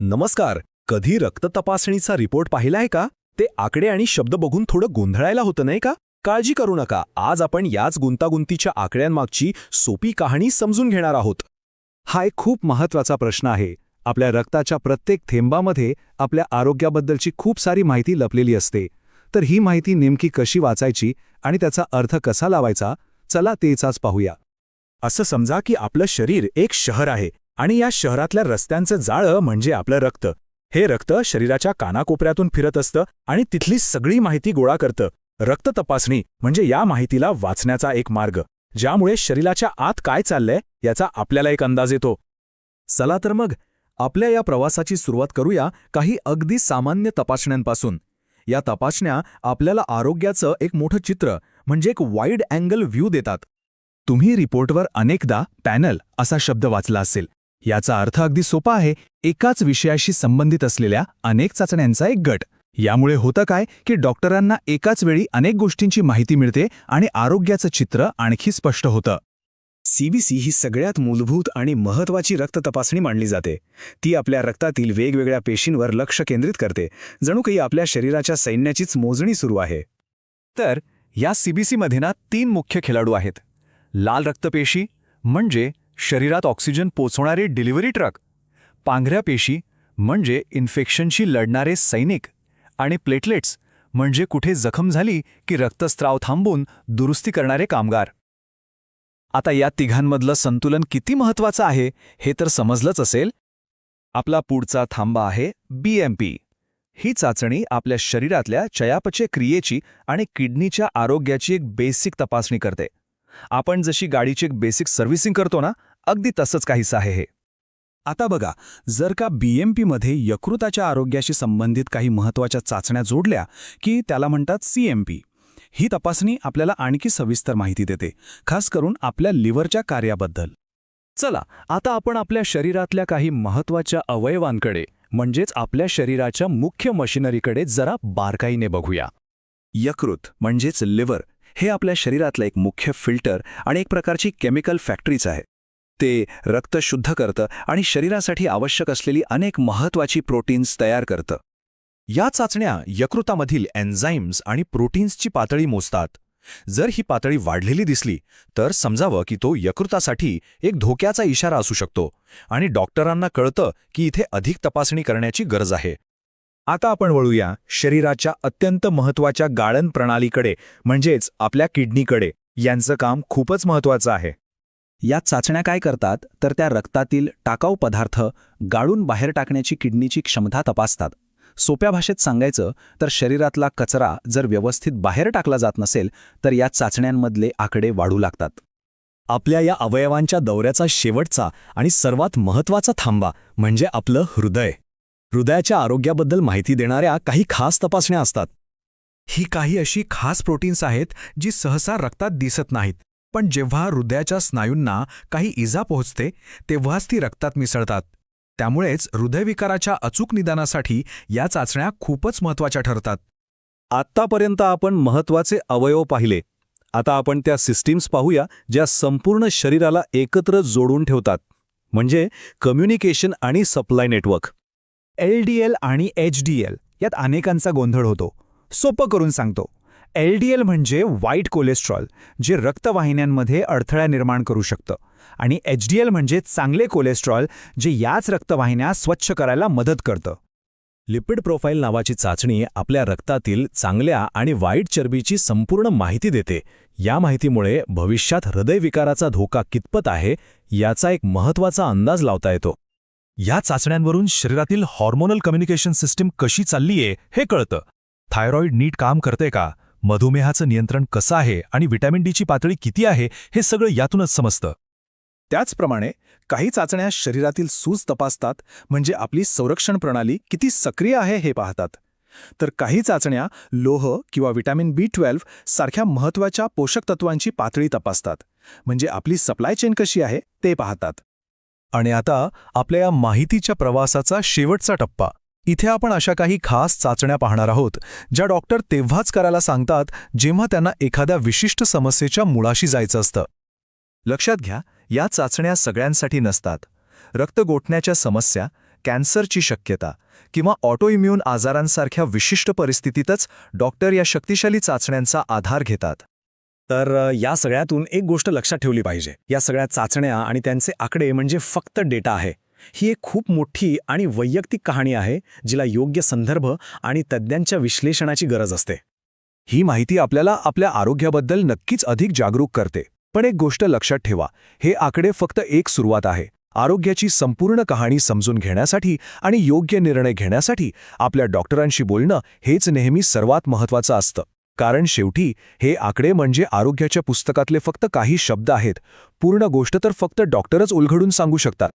नमस्कार. कधी रक्त तपासणीचा रिपोर्ट आहे का? ते आकडे आणि शब्द बघून थोडं गोंधळायला होतं नाही का? काळजी करू नका. आज आपण याच गुंतागुंतीच्या आकड्यांमागची सोपी कहाणी समजून घेणार आहोत. हा एक खूप महत्त्वाचा प्रश्न आहे. आपल्या रक्ताच्या प्रत्येक थेंबामध्ये आपल्या आरोग्याबद्दलची खूप सारी माहिती लपलेली असते. तर ही माहिती नेमकी कशी वाचायची आणि त्याचा अर्थ कसा लावायचा? चला तेचाच पाहूया. असं समजा की आपलं शरीर एक शहर आहे. आणि या शहरातल्या रस्त्यांचं जाळं म्हणजे आपलं रक्त. हे रक्त शरीराच्या कानाकोपऱ्यातून फिरत असतं आणि तिथली सगळी माहिती गोळा करतं. रक्त तपासणी म्हणजे या माहितीला वाचण्याचा एक मार्ग. ज्यामुळे शरीराच्या आत काय चाललंय याचा आपल्याला एक अंदाज येतो. चला तर मग आपल्या या प्रवासाची सुरुवात करूया काही अगदी सामान्य तपासण्यांपासून. या तपासण्या आपल्याला आरोग्याचं एक मोठं चित्र म्हणजे एक वाईड अँगल व्ह्यू देतात. तुम्ही रिपोर्टवर अनेकदा पॅनल असा शब्द वाचला असेल. याचा अर्थ अगदी सोपा आहे. एकाच विषयाशी संबंधित असलेल्या अनेक चाचण्यांचा एक गट. यामुळे होतं काय की डॉक्टरांना एकाच वेळी अनेक गोष्टींची माहिती मिळते आणि आरोग्याचं चित्र आणखी स्पष्ट होतं. सीबीसी ही सगळ्यात मूलभूत आणि महत्वाची रक्त तपासणी मानली जाते. ती आपल्या रक्तातील वेगवेगळ्या पेशींवर लक्ष केंद्रित करते. जणू काही आपल्या शरीराच्या सैन्याचीच मोजणी सुरू आहे. तर या सीबीसीमध्ये ना तीन मुख्य खेळाडू आहेत. लाल रक्तपेशी म्हणजे शरीरात ऑक्सिजन पोचवणारे डिलिव्हरी ट्रक पांघऱ्या पेशी म्हणजे इन्फेक्शनशी लढणारे सैनिक आणि प्लेटलेट्स म्हणजे कुठे जखम झाली की रक्तस्त्राव थांबून दुरुस्ती करणारे कामगार. आता या तिघांमधलं संतुलन किती महत्वाचं आहे हे तर समजलंच असेल. आपला पुढचा थांबा आहे बीएमपी ही चाचणी आपल्या शरीरातल्या चयापचय क्रियेची आणि किडनीच्या आरोग्याची एक बेसिक तपासणी करते. आपण जशी गाडीची एक बेसिक सर्व्हिसिंग करतो ना अगदी तसंच काहीसं आहे हे. आता बघा जर का बीएमपीमध्ये यकृताच्या आरोग्याशी संबंधित काही महत्त्वाच्या चाचण्या जोडल्या की त्याला म्हणतात सीएमपी ही तपासणी आपल्याला आणखी सविस्तर माहिती देते खास करून आपल्या लिव्हरच्या कार्याबद्दल. चला आता आपण आपल्या शरीरातल्या काही महत्त्वाच्या अवयवांकडे म्हणजेच आपल्या शरीराच्या मुख्य मशिनरीकडे जरा बारकाईने बघूया. यकृत म्हणजेच लिव्हर हे आपल्या शरीरातलं एक मुख्य फिल्टर आणि एक प्रकारची केमिकल फॅक्टरीच आहे. ते रक्त शुद्ध करतं आणि शरीरासाठी आवश्यक असलेली अनेक महत्वाची प्रोटीन्स तयार करतं. या चाचण्या यकृतामधील एन्झाईम्स आणि प्रोटीन्सची पातळी मोजतात. जर ही पातळी वाढलेली दिसली तर समजावं की तो यकृतासाठी एक धोक्याचा इशारा असू शकतो आणि डॉक्टरांना कळतं की इथे अधिक तपासणी करण्याची गरज आहे. आता आपण वळूया शरीराच्या अत्यंत महत्त्वाच्या गाळण प्रणालीकडे म्हणजेच आपल्या किडनीकडे. यांचं काम खूपच महत्वाचं आहे. या चाचण्या काय करतात? तर त्या रक्तातील टाकाऊ पदार्थ गाळून बाहेर टाकण्याची किडनीची क्षमता तपासतात. सोप्या भाषेत सांगायचं तर शरीरातला कचरा जर व्यवस्थित बाहेर टाकला जात नसेल तर या चाचण्यांमधले आकडे वाढू लागतात. आपल्या या अवयवांच्या दौऱ्याचा शेवटचा आणि सर्वात महत्त्वाचा थांबा म्हणजे आपलं हृदय. हृदयाच्या आरोग्याबद्दल माहिती देणाऱ्या काही खास तपासण्या असतात. ही काही अशी खास प्रोटीन्स आहेत जी सहसा रक्तात दिसत नाहीत पण जेव्हा हृदयाच्या स्नायूंना काही इजा पोहोचते तेव्हाच ती रक्तात मिसळतात. त्यामुळेच हृदयविकाराच्या अचूक निदानासाठी या चाचण्या खूपच महत्त्वाच्या ठरतात. आत्तापर्यंत आपण महत्त्वाचे अवयव पाहिले. आता आपण त्या सिस्टीम्स पाहूया ज्या संपूर्ण शरीराला एकत्र जोडून ठेवतात. म्हणजे कम्युनिकेशन आणि supply network. L D L आणि एच डी एल यात अनेकांचा गोंधळ होतो. सोपं करून सांगतो. एल डी एल म्हणजे वाईट कोलेस्ट्रॉल जे रक्तवाहिन्यांमध्ये अडथळा निर्माण करू शकतं. आणि एच डी एल म्हणजे चांगले कोलेस्ट्रॉल जे याच रक्तवाहिन्या स्वच्छ करायला मदत करतं. लिपिड प्रोफाईल नावाची चाचणी आपल्या रक्तातील चांगल्या आणि वाईट चरबीची संपूर्ण माहिती देते. या माहितीमुळे भविष्यात हृदयविकाराचा धोका कितपत आहे याचा एक महत्त्वाचा अंदाज लावता येतो. या चाचण्यांवरून शरीरातील हॉर्मोनल कम्युनिकेशन सिस्टीम कशी चाललीये हे कळतं. थायरॉईड नीट काम करते का? मधुमेहाचं नियंत्रण कसं आहे? आणि व्हिटॅमिन डीची पातळी किती आहे? हे सगळं यातूनच समजतं. त्याचप्रमाणे काही चाचण्या शरीरातील सूज तपासतात म्हणजे आपली संरक्षण प्रणाली किती सक्रिय आहे हे पाहतात. तर काही चाचण्या लोह किंवा व्हिटॅमिन बी ट्वेल्व्ह सारख्या महत्त्वाच्या पोषक तत्वांची पातळी तपासतात. म्हणजे आपली सप्लाय चेन कशी आहे ते पाहतात. आणि आता आपल्या या माहितीच्या प्रवासाचा शेवटचा टप्पा. इथे आपण अशा काही खास चाचण्या पाहणार आहोत ज्या डॉक्टर तेव्हाच करायला सांगतात जेव्हा त्यांना एखाद्या विशिष्ट समस्येच्या मुळाशी जायचं असतं. लक्षात घ्या या चाचण्या सगळ्यांसाठी नसतात. रक्त गोठण्याच्या समस्या कॅन्सरची शक्यता किंवा ऑटोइम्यून आजारांसारख्या विशिष्ट परिस्थितीतच डॉक्टर या शक्तिशाली चाचण्यांचा आधार घेतात. तर या सगळ्यातून एक गोष्ट लक्षात ठेवली पाहिजे. या सगळ्या चाचण्या आणि त्यांचे आकडे म्हणजे फक्त डेटा आहे. ही एक खूप मोठी आणि वैयक्तिक कहाणी आहे जिला योग्य संदर्भ आणि तज्ज्ञांच्या विश्लेषणाची गरज असते. ही माहिती आपल्याला आपल्या आरोग्याबद्दल नक्कीच अधिक जागरूक करते. पण एक गोष्ट लक्षात ठेवा हे आकडे फक्त एक सुरुवात आहे. आरोग्याची संपूर्ण कहाणी समजून घेण्यासाठी आणि योग्य निर्णय घेण्यासाठी आपल्या डॉक्टरांशी बोलणं हेच नेहमी सर्वात महत्त्वाचं असतं. कारण शेवटी हे आकडे म्हणजे आरोग्याच्या पुस्तकातले फक्त काही शब्द आहेत. पूर्ण गोष्ट तर फक्त डॉक्टरच उलघडून सांगू शकतात.